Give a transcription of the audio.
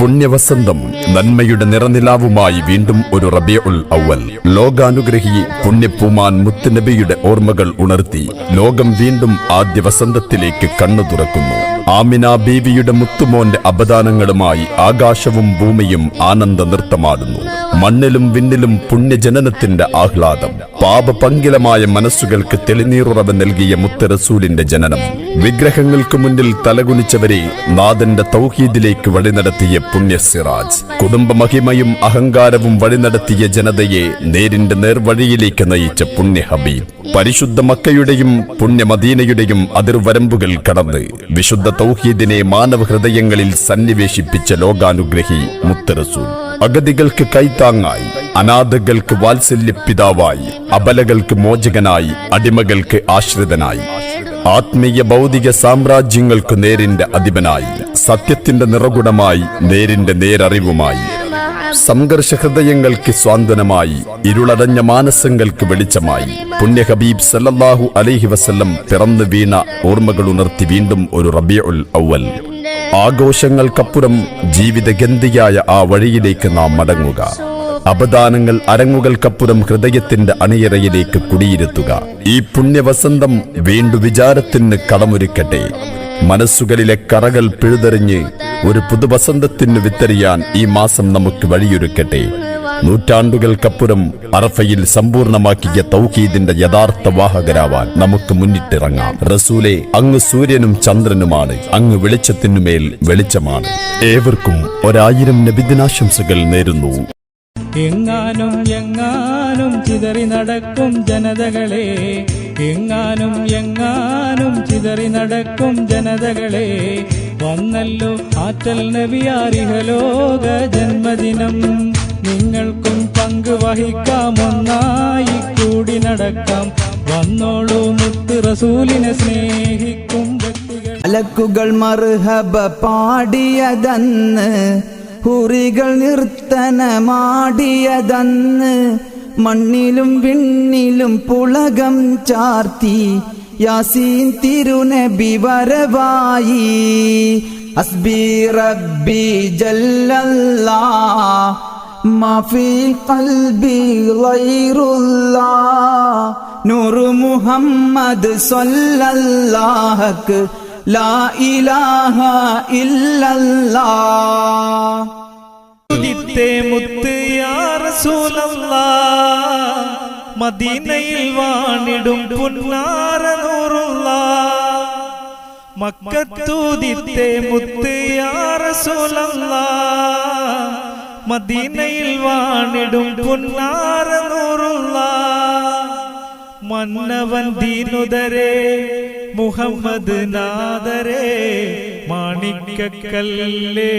പുണ്യവസന്തം നന്മയുടെ നിറനിലാവുമായി വീണ്ടും ഒരു റബിയ ഉൽ അവൽ ലോകാനുഗ്രഹി പുണ്യപ്പൂമാൻ മുത്തുനബിയുടെ ഓർമ്മകൾ ഉണർത്തി ലോകം വീണ്ടും ആദ്യ വസന്തത്തിലേക്ക് കണ്ണു തുറക്കുന്നു. ആമിന ബീവിയുടെ മുത്തുമോന്റെ അപദാനങ്ങളുമായി ആകാശവും ഭൂമിയും ആനന്ദ നൃത്തമാടുന്നു മണ്ണിലും വിണ്ണിലും പുണ്യജനനത്തിന്റെ ആഹ്ലാദം. പാപപങ്കിലമായ മനസ്സുകൾക്ക് തെളിനീറുറവ് നൽകിയ മുത്തറസൂലിന്റെ ജനനം. വിഗ്രഹങ്ങൾക്ക് മുന്നിൽ തലകുനിച്ചവരെ നാഥന്റെ തൗഹീദിലേക്ക് വഴി നടത്തിയ പുണ്യ സിറാജ് കുടുംബമഹിമയും അഹങ്കാരവും വഴി നടത്തിയ ജനതയെ നേരിന്റെ നേർവഴിയിലേക്ക് നയിച്ച പുണ്യ ഹബീബ്. പരിശുദ്ധ മക്കയുടെയും പുണ്യമദീനയുടെയും അതിർവരമ്പുകൾ കടന്ന് വിശുദ്ധ തൗഹീദിനെ മാനവ ഹൃദയങ്ങളിൽ സന്നിവേശിപ്പിച്ച ലോകാനുഗ്രഹി മുത്തറസൂൽ അഗതികൾക്ക് കൈത്താങ്ങായി അനാഥകൾക്ക് വാത്സല്യ പിതാവായി അബലകൾക്ക് മോചകനായി അടിമകൾക്ക് ആശ്രിതനായി. ആത്മീയ ഭൗതിക സാമ്രാജ്യങ്ങൾക്ക് നേരിന്റെ അധിപനായി സത്യത്തിന്റെ നിറകുടമായി നേരിന്റെ നേരറിവുമായി. സംഘർഷ ഹൃദയങ്ങൾക്ക് സ്വാന്തനമായി ഇരുളടഞ്ഞ മാനസങ്ങൾക്ക് വെളിച്ചമായി. പുണ്യ ഹബീബ് സല്ലല്ലാഹു അലൈഹി വസല്ലം പിറന്നു വീണ ഓർമ്മകൾ ഉണർത്തി വീണ്ടും ഒരു റബിയ ഉൽ ഔവൽ ആഘോഷങ്ങൾക്കപ്പുറം ജീവിതഗന്ധിയായ ആ വഴിയിലേക്ക് നാം മടങ്ങുക. അപദാനങ്ങൾ അരങ്ങുകൾക്കപ്പുറം ഹൃദയത്തിന്റെ അണിയറയിലേക്ക് കുടിയിരുത്തുക. ഈ പുണ്യവസന്തം വീണ്ടു വിചാരത്തിന് കടമൊരുക്കട്ടെ. മനസ്സുകളിലെ കറകൾ പിഴുതെറിഞ്ഞ് ഒരു പുതുവസന്തത്തിന് വിത്തെറിയാൻ ഈ മാസം നമുക്ക് വഴിയൊരുക്കട്ടെ. നൂറ്റാണ്ടുകൾക്കപ്പുറം അറഫയിൽ സമ്പൂർണമാക്കിയ തൗഹീദിന്റെ യഥാർത്ഥ വാഹകരാവാൻ നമുക്ക് മുന്നിട്ടിറങ്ങാം. റസൂലെ അങ്ങ് സൂര്യനും ചന്ദ്രനുമാണ്. അങ്ങ് വെളിച്ചത്തിനുമേൽ വെളിച്ചമാണ്. ഏവർക്കും ഒരായിരം നബിദിനാശംസകൾ നേരുന്നു. എങ്ങാനും എങ്ങാനും ചിതറി നടക്കും ജനതകളെ. എങ്ങാനും എങ്ങാനും ചിതറി നടക്കും ജനതകളെ. വന്നല്ലോ ആറ്റൽ നബിയാരിഹലോക ജന്മദിനം. നിങ്ങൾക്കും പങ്ക് വഹിക്കാം ഒന്നായി കൂടി നടക്കാം. വന്നോളൂ മുത്ത് റസൂലിനെ സ്നേഹിക്കും വ്യക്തികൾ. അലക്കുകൾ മറുഹബ പാടിയതന്ന് ഹുറികൾ നിർത്തനമാടിയതന്ന് മണ്ണിലും വിണ്ണിലും പുളകം ചാർത്തി യാസീൻ തിരുനബി വരവായി അസ്ബി റബ്ബി ജല്ലല്ലാ ما في قلبي غير الله نور محمد صلى الله لا إله إلا الله ഉദിത്തേ മുത്ത് യാ റസൂലല്ലാ. മദീനയിൽ വാണിടും പുന്നാര നൂറുള്ള മക്കത്തൂതിത്തേ മുത്ത് യാറസൂലല്ല മദീനയിൽ വാണിടും പുന്നാര നൂറുള്ള മന്നവൻ ദീനുദരേ മുഹമ്മദ് നാദരെ മാണിക്കക്കല്ലേ